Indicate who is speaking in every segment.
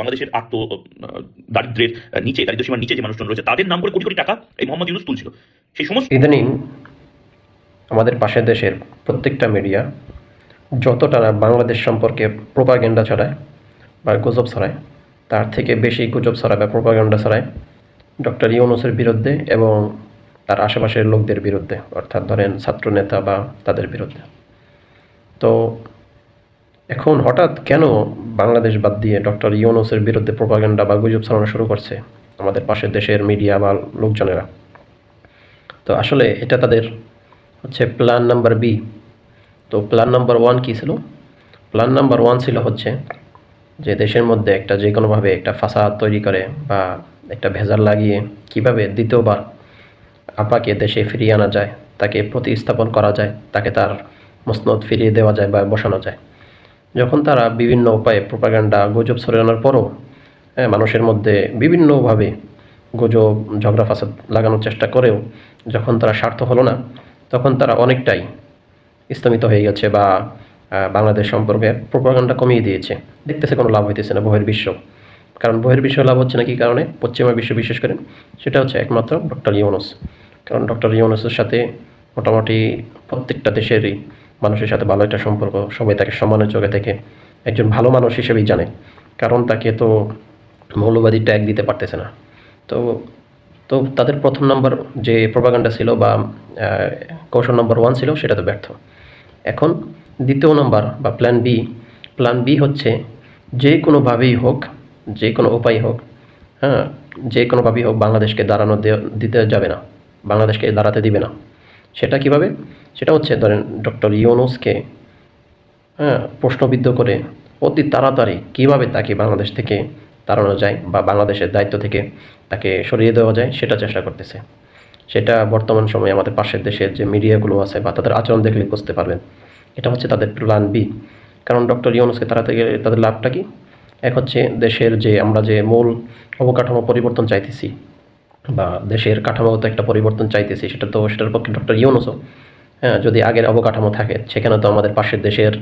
Speaker 1: বাংলাদেশের আত্ম আহ, নিচে দারিদ্র সীমার নিচে যে মানুষজন রয়েছে তাদের নাম করে কোটি কোটি টাকা এই মোহাম্মদ ইউনুস তুলছিল। সেই সমস্ত
Speaker 2: ইদানিং আমাদের পাশের দেশের প্রত্যেকটা মিডিয়া যতটা না বাংলাদেশ সম্পর্কে প্রোপাগেন্ডা ছড়ায় বা গুজব ছড়ায় তার থেকে বেশি গুজব ছড়ায় বা প্রোপাগেন্ডা ছড়ায় ডক্টর ইউনুসের বিরুদ্ধে এবং তার আশেপাশের লোকদের বিরুদ্ধে অর্থাৎ ধরেন ছাত্রনেতা বা তাদের বিরুদ্ধে। তো এখন হঠাৎ কেন বাংলাদেশ বাদ দিয়ে ডক্টর ইউনুসের বিরুদ্ধে প্রোপাগেন্ডা বা গুজব ছড়ানো শুরু করছে আমাদের পাশের দেশের মিডিয়া বা লোকজনেরা। তো আসলে এটা তাদের হচ্ছে প্ল্যান নাম্বার বি। তো প্ল্যান নাম্বার ওয়ান কী ছিল? প্ল্যান নাম্বার ওয়ান ছিল হচ্ছে যে দেশের মধ্যে একটা যে কোনোভাবে একটা ফাসাদ তৈরি করে বা একটা ভেজাল লাগিয়ে কীভাবে দ্বিতীয়বার আপাকে দেশে ফিরিয়ে আনা যায়, তাকে প্রতিস্থাপন করা যায়, তাকে তার মসনদ ফিরিয়ে দেওয়া যায় বা বসানো যায়। যখন তারা বিভিন্ন উপায়ে প্রোপাগান্ডা গুজব ছড়ানোর পরও মানুষের মধ্যে বিভিন্নভাবে গুজব, ঝগড়া, ফাসাদ লাগানোর চেষ্টা করেও যখন তারা স্বার্থ হলো না, তখন তারা অনেকটাই স্তমিত হয়ে গেছে বা বাংলাদেশ সম্পর্কে প্রোপাগান্ডা কমিয়ে দিয়েছে। দেখতেছে কোনো লাভ হইতেছে না বহির্বিশ্ব কারণ বহির্বিশ্ব লাভ হচ্ছে না কি কারণে? পশ্চিমা বিশ্ব বিশেষ করে। সেটা হচ্ছে একমাত্র ডক্টর ইউনুস। কারণ ডক্টর ইউনুসের সাথে মোটামুটি প্রত্যেকটা দেশেরই মানুষের সাথে ভালো একটা সম্পর্ক, সবাই তাকে সম্মানের চোখে থেকে একজন ভালো মানুষ হিসেবেই জানে। কারণ তাকে তো মৌলবাদী ট্যাগ দিতে পারতেছে না। তো তো তাদের প্রথম নাম্বার যে প্রোপাগান্ডা ছিল বা কৌশল নম্বর ওয়ান ছিল, সেটা তো ব্যর্থ। এখন দ্বিতীয় নম্বর বা প্ল্যান বি প্ল্যান বি হচ্ছে যে কোনোভাবেই হোক, যে কোনো উপায় হোক হ্যাঁ যে কোনোভাবেই হোক বাংলাদেশকে দাঁড়ানো দিতে যাবে না। বাংলাদেশকে দাঁড়াতে দিবে না। সেটা কীভাবে? সেটা হচ্ছে ধরেন ডক্টর ইউনুসকে হ্যাঁ প্রশ্নবিদ্ধ করে অতি তাড়াতাড়ি কীভাবে তাকে বাংলাদেশ থেকে তাড়ানো যায় বা বাংলাদেশের দায়িত্ব থেকে তাকে সরিয়ে দেওয়া যায় সেটা চেষ্টা করতেছে। সেটা বর্তমান সময়ে আমাদের পাশের দেশের যে মিডিয়াগুলো আছে বা তাদের আচরণ দেখলে বুঝতে পারবেন। এটা হচ্ছে তাদের প্ল্যান বি কারণ ডক্টর ইউনুসকে তাড়াতে গেলে তাদের লাভটা কি? এক হচ্ছে দেশের যে আমরা যে মূল অবকাঠামো পরিবর্তন চাইতেছি বা দেশের কাঠামোগত একটা পরিবর্তন চাইতেছি সেটা তো সেটার পক্ষে ডক্টর ইউনুসও হ্যাঁ যদি আগের অবকাঠামো থাকে সেখানে তো আমাদের পাশের দেশের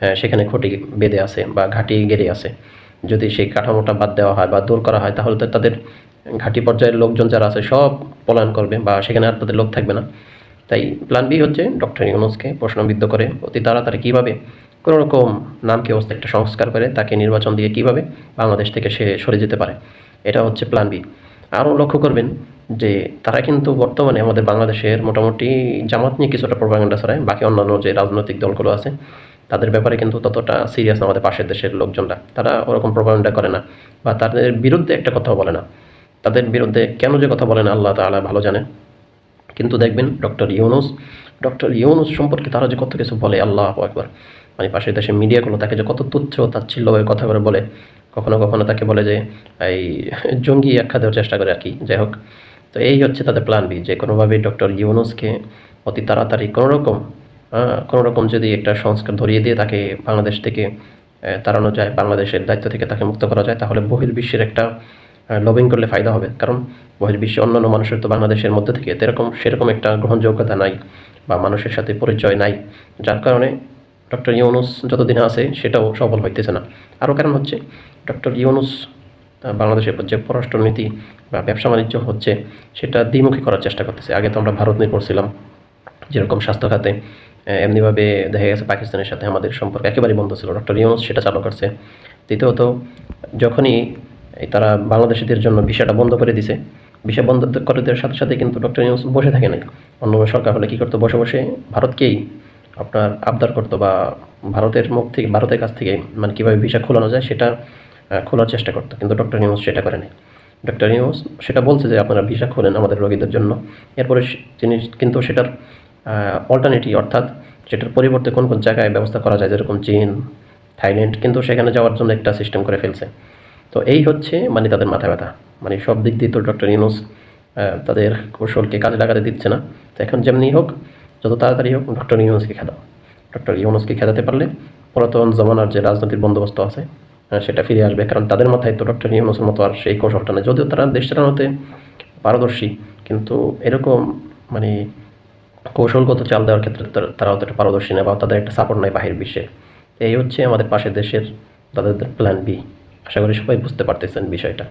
Speaker 2: হ্যাঁ, সেখানে খুঁটি বেঁধে আছে বা ঘাঁটি গেড়ে আছে। যদি সেই কাঠামোটা বাদ দেওয়া হয় বা দূর করা হয় তাহলে তো তাদের ঘাঁটি পর্যায়ের লোকজন যারা আছে সব পলায়ন করবে বা সেখানে আর তাদের লোক থাকবে না। তাই প্ল্যান বি হচ্ছে ডক্টর ইউনুসকে প্রশ্নবিদ্ধ করে অতি তাড়াতাড়ি কীভাবে কোনো রকম নামকে অবস্থা একটা সংস্কার করে তাকে নির্বাচন দিয়ে কীভাবে বাংলাদেশ থেকে সে সরে যেতে পারে। এটা হচ্ছে প্ল্যান বি আরও লক্ষ্য করবেন যে তারা কিন্তু বর্তমানে আমাদের বাংলাদেশের মোটামুটি জামাত নিয়ে কিছুটা প্রোপাগান্ডা ছড়ায়, বাকি অন্যান্য যে রাজনৈতিক দলগুলো আছে, তাদের ব্যাপারে কিন্তু ততটা সিরিয়াস না আমাদের পাশের দেশের লোকজনরা। তারা ওরকম প্রোপাগান্ডা করে না বা তাদের বিরুদ্ধে একটা কথাও বলে না। তাদের বিরুদ্ধে কেন যে কথা বলে না, আল্লাহ তাআলা ভালো জানে কিন্তু দেখবেন ডক্টর ইউনুস ডক্টর ইউনুস সম্পর্কে তারা যে কত কিছু বলে, আল্লাহ একবার মানে পাশের দেশের মিডিয়াগুলো তাকে যে কত তুচ্ছ, তাচ্ছিল্যভাবে কথা করে বলে কখনো কখনো তাকে বলে যে এই জঙ্গি আখ্যা দেওয়ার চেষ্টা করে আর কি যাই হোক তো এই হচ্ছে তাদের প্ল্যান বি যে কোনোভাবেই ডক্টর ইউনুসকে অতি তাড়াতাড়ি কোনো রকম আহ, কোনো রকম যদি একটা সংস্কার ধরিয়ে দিয়ে তাকে বাংলাদেশ থেকে তাড়ানো যায় বাংলাদেশের দায়িত্ব থেকে তাকে মুক্ত করা যায় তাহলে বহির্বিশ্বের একটা লবিং করলে ফায়দা হবে। কারণ বহির্বিশ্বে অন্যান্য মানুষের তো বাংলাদেশের মধ্যে থেকে এরকম সেরকম একটা গ্রহণযোগ্যতা নাই বা মানুষের সাথে পরিচয় নাই। যার কারণে ডক্টর ইউনুস যতদিন আছে সেটাও সফল হইতেছে না। আরও কারণ হচ্ছে, ডক্টর ইউনুস বাংলাদেশের যে পররাষ্ট্রনীতি বা ব্যবসা বাণিজ্য হচ্ছে, সেটা দ্বিমুখী করার চেষ্টা করতেছে। আগে তো আমরা ভারত নির্ভর ছিলাম, যেরকম স্বাস্থ্য খাতে এমনিভাবে দেখা গেছে পাকিস্তানের সাথে আমাদের সম্পর্ক একেবারেই বন্ধ ছিল। ডক্টর ইউনুস সেটা চালু করছে। দ্বিতীয়ত, যখনই তারা বাংলাদেশিদের জন্য ভিসাটা বন্ধ করে দিছে, ভিসা বন্ধ করে দেওয়ার সাথে সাথে কিন্তু ডক্টর ইউনুস বসে থাকে নাই। অন্য সরকার হলে কী করতো? বসে বসে ভারতকেই আপনার আবদার করতো বা ভারতের মুখ থেকে, ভারতের কাছ থেকে মানে কীভাবে ভিসা খোলানো যায় সেটা খোলার চেষ্টা করতো। কিন্তু ডক্টর নিউজ সেটা করে নাই ডক্টর নিউজ সেটা বলছে যে আপনারা ভিসা খোলেন আমাদের রোগীদের জন্য। এরপরে তিনি কিন্তু সেটার অল্টারনেটিভ অর্থাৎ সেটার পরিবর্তে কোন কোন জায়গায় ব্যবস্থা করা যায়, যেরকম চীন, থাইল্যান্ড, কিন্তু সেখানে যাওয়ার জন্য একটা সিস্টেম করে ফেলছে। তো এই হচ্ছে মানে তাদের মাথা ব্যথা। মানে সব দিক দিয়ে তো ডক্টর ইউনুস তাদের কৌশলকে কাজে লাগাতে দিচ্ছে না। তো এখন যেমনি হোক যত তাড়াতাড়ি হোক, ডক্টর ইউনুসকে খেদাও। ডক্টর ইউনুসকে খেদাতে পারলে পুরাতন জমানার যে রাজনৈতিক বন্দোবস্ত আছে সেটা ফিরে আসবে। কারণ তাদের মাথায় তো ডক্টর ইউনুসের মতো আর সেই কৌশলটা নেই। যদিও তারা দেশ চালানোতে পারদর্শী, কিন্তু এরকম মানে কৌশলগত চাল দেওয়ার ক্ষেত্রে তারা- অতটা পারদর্শী না বা তাদের একটা সাপোর্ট নাই বাহির বিশ্বে। এই হচ্ছে আমাদের পাশের দেশের, তাদের প্ল্যান বি আশা করি সবাই বুঝতে পারতেছেন বিষয়টা।